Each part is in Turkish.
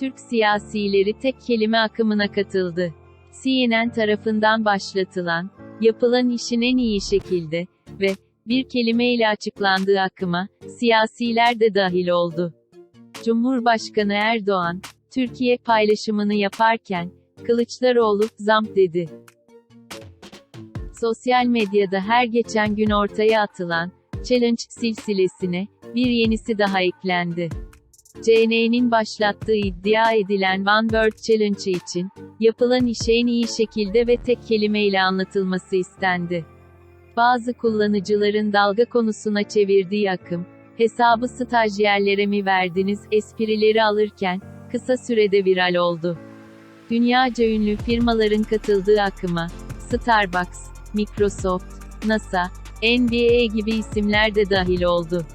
Türk siyasileri tek kelime akımına katıldı. CNN tarafından başlatılan, yapılan işin en iyi şekilde ve bir kelimeyle açıklandığı akıma, siyasiler de dahil oldu. Cumhurbaşkanı Erdoğan, Türkiye paylaşımını yaparken, Kılıçdaroğlu, zamp dedi. Sosyal medyada her geçen gün ortaya atılan, challenge silsilesine, bir yenisi daha eklendi. CNN'in başlattığı iddia edilen One Word Challenge için, yapılan işe en iyi şekilde ve tek kelimeyle anlatılması istendi. Bazı kullanıcıların dalga konusuna çevirdiği akım, hesabı stajyerlere mi verdiniz esprileri alırken, kısa sürede viral oldu. Dünyaca ünlü firmaların katıldığı akıma, Starbucks, Microsoft, NASA, NBA gibi isimler de dahil oldu.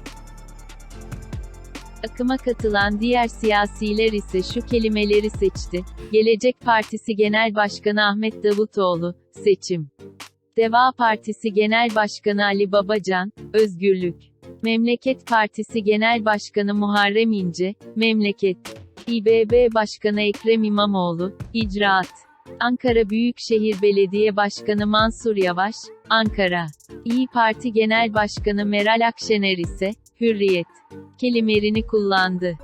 Akıma katılan diğer siyasiler ise şu kelimeleri seçti. Gelecek Partisi Genel Başkanı Ahmet Davutoğlu, seçim. Deva Partisi Genel Başkanı Ali Babacan, özgürlük. Memleket Partisi Genel Başkanı Muharrem İnce, memleket. İBB Başkanı Ekrem İmamoğlu, icraat. Ankara Büyükşehir Belediye Başkanı Mansur Yavaş, Ankara. İyi Parti Genel Başkanı Meral Akşener ise, Hürriyet kelimerini kullandı.